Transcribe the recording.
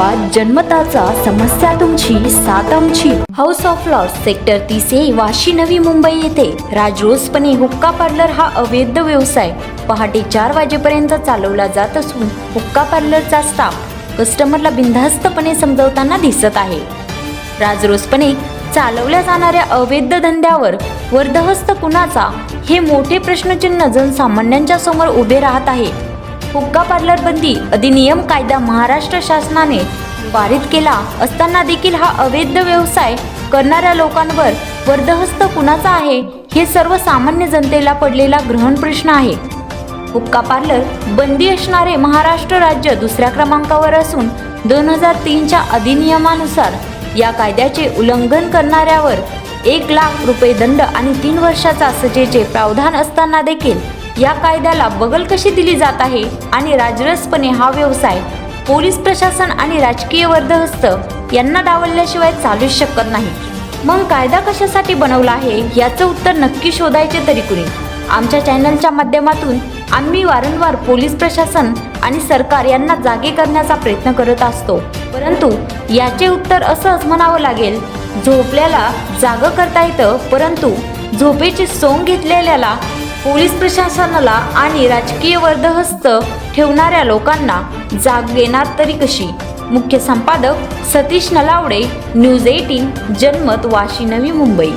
गावात जन्मताचा समस्या तुमची साथ आमची. हाऊस ऑफ लॉर्ड सेक्टर तीस ए वाशी नवी मुंबई येथे. राजरोसपणे हुक्का पार्लर हा अवैध व्यवसाय. पहाटे चार वाजेपर्यंत चालवला जात असून हुक्का पार्लरचा स्टाफ कस्टमरला बिनधास्तपणे समजवताना दिसत आहे. राजरोसपणे चालवल्या जाणाऱ्या अवैध धंद्यावर वर्धहस्त कुणाचा हे मोठे प्रश्नचिन्ह जनसामान्यांच्या समोर उभे राहत आहे. हुक्का पार्लर बंदी अधिनियम कायदा महाराष्ट्र शासनाने पारित केला असताना देखील हा अवैध व्यवसाय करणाऱ्या लोकांवर वर्धहस्त कुणाचा आहे हे सर्वसामान्य जनतेला पडलेला ग्रहण प्रश्न आहे. हुक्का पार्लर बंदी असणारे महाराष्ट्र राज्य दुसऱ्या क्रमांकावर असून दोन हजार तीनच्या अधिनियमानुसार या कायद्याचे उल्लंघन करणाऱ्यावर एक लाख रुपये दंड आणि तीन वर्षाचा सजेचे प्रावधान असताना देखील या कायद्याला बगल कशी दिली जात आहे आणि राजरसपणे हा व्यवसाय पोलीस प्रशासन आणि राजकीय वर्धहस्त यांना डावलल्याशिवाय चालूच शकत नाही. मग कायदा कशासाठी बनवला आहे याचं उत्तर नक्की शोधायचे तरी कुणी? आमच्या चॅनलच्या माध्यमातून आम्ही वारंवार पोलीस प्रशासन आणि सरकार यांना जागे करण्याचा प्रयत्न करत असतो. परंतु याचे उत्तर असंच म्हणावं लागेल झोपल्याला जाग करता येतं परंतु झोपेची सोंग घेतलेल्याला पोलीस प्रशासनाला आणि राजकीय वर्धहस्त ठेवणाऱ्या लोकांना जाग येणार तरी कशी? मुख्य संपादक सतीश नलावडे न्यूज एटीन जनमत वाशी नवी मुंबई.